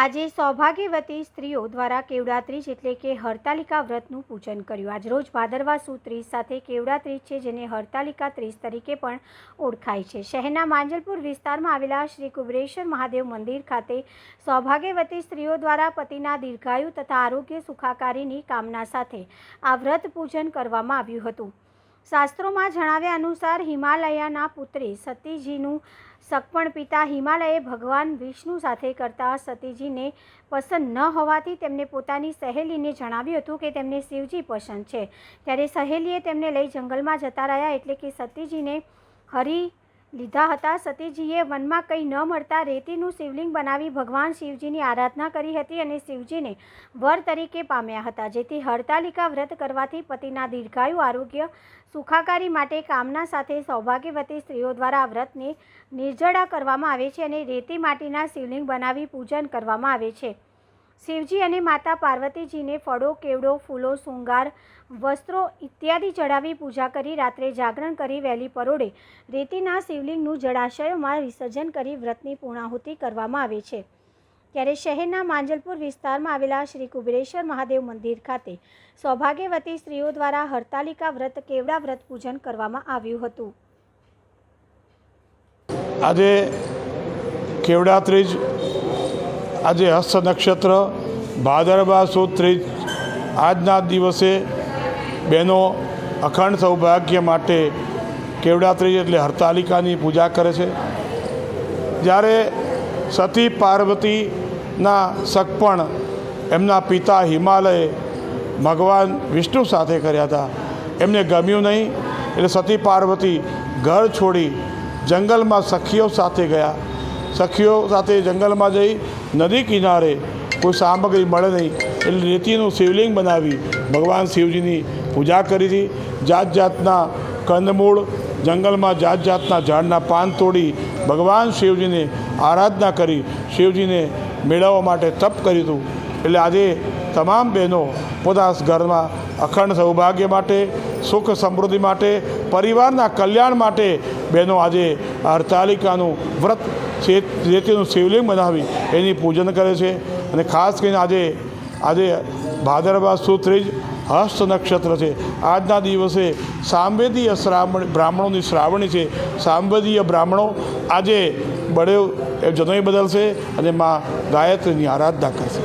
આજે સૌભાગ્યવતી સ્ત્રીઓ દ્વારા કેવડા ત્રીજ એટલે કે હરતાલિકા વ્રતનું પૂજન કર્યું. આજરોજ ભાદરવા સુ ત્રીજ સાથે કેવડા ત્રીજ છે જેને હરતાલિકા ત્રીજ તરીકે પણ ઓળખાય છે. શહેરના માંજલપુર વિસ્તારમાં આવેલા શ્રી કુબરેશ્વર મહાદેવ મંદિર ખાતે સૌભાગ્યવતી સ્ત્રીઓ દ્વારા પતિના દીર્ઘાયુ તથા આરોગ્ય સુખાકારીની કામના સાથે આ વ્રત પૂજન કરવામાં આવ્યું હતું. શાસ્ત્રોમાં જણાવ્યા અનુસાર હિમાલયાના પુત્રી સતીજીનું સગપણ પિતા હિમાલયે ભગવાન વિષ્ણુ સાથે કરતા સતીજીને પસંદ ન હોવાથી તેમને પોતાની સહેલીને જણાવ્યું હતું કે તેમને શિવજી પસંદ છે. ત્યારે સહેલીએ તેમને લઈ જંગલમાં જતા રહ્યા એટલે કે સતીજીને હરી લીધા હતા. સતીજીએ વનમાં કંઈ ન મળતા રેતીનું શિવલિંગ બનાવી ભગવાન શિવજીની આરાધના કરી હતી અને શિવજીને વર તરીકે પામ્યા હતા. જેથી હડતાલિકા વ્રત કરવાથી પતિના દીર્ઘાયુ આરોગ્ય સુખાકારી માટે કામના સાથે સૌભાગ્યવતી સ્ત્રીઓ દ્વારા વ્રતને નિર્જળા કરવામાં આવે છે અને રેતી માટીના શિવલિંગ બનાવી પૂજન કરવામાં આવે છે. શિવજી અને માતા પાર્વતીજીને ફળો કેવડો ફૂલો, શૃંગાર, વસ્ત્રો ઇત્યાદિ ચડાવી પૂજા કરી રાત્રે જાગરણ કરી વહેલી પરોડે રેતીના શિવલિંગનું જળાશયોમાં વિસર્જન કરી વ્રતની પૂર્ણાહુતિ કરવામાં આવે છે. ત્યારે શહેરના માંજલપુર વિસ્તારમાં આવેલા શ્રી કુબેરેશ્વર મહાદેવ મંદિર ખાતે સૌભાગ્યવતી સ્ત્રીઓ દ્વારા હરતાલિકા વ્રત, કેવડા વ્રત પૂજન કરવામાં આવ્યું હતું. આજે કેવડા ત્રીજ આજે હસ્ત નક્ષત્ર ભાદરવા સુદ ત્રીજ આજના દિવસે બહેનો અખંડ સૌભાગ્ય માટે કેવડાત્રી એટલે હરતાલિકાની પૂજા કરે છે. જ્યારે સતી પાર્વતીના સગપણ એમના પિતા હિમાલયે ભગવાન વિષ્ણુ સાથે કર્યા હતા. એમને ગમ્યું નહીં એટલે સતી પાર્વતી ઘર છોડી જંગલમાં સખીઓ સાથે ગયા. સખીઓ સાથે જંગલમાં જઈ નદી કિનારે કોઈ સામગ્રી મળે નહીં એટલે રેતીનું શિવલિંગ બનાવી ભગવાન શિવજીની પૂજા કરી હતી. જાત જાતના કંદમૂળ જંગલમાં જાત જાતના ઝાડના પાન તોડી ભગવાન શિવજીને આરાધના કરી શિવજીને મેળવવા માટે તપ કર્યું હતું. એટલે આજે તમામ બહેનો પોતાના ઘરમાં અખંડ સૌભાગ્ય માટે, સુખ સમૃદ્ધિ માટે, પરિવારના કલ્યાણ માટે બહેનો આજે હરતાલિકાનું વ્રત છે તેનું શિવલિંગ બનાવી એની પૂજન કરે છે. અને ખાસ કરીને આજે આજે ભાદરવા સુત્રીજ હસ્ત નક્ષત્ર છે. આજના દિવસે સાંવેદીય શ્રાવણ બ્રાહ્મણોની શ્રાવણી છે. સાંવેદીય બ્રાહ્મણો આજે બળે જનોઈ બદલશે અને મા ગાયત્રીની આરાધના કરશે.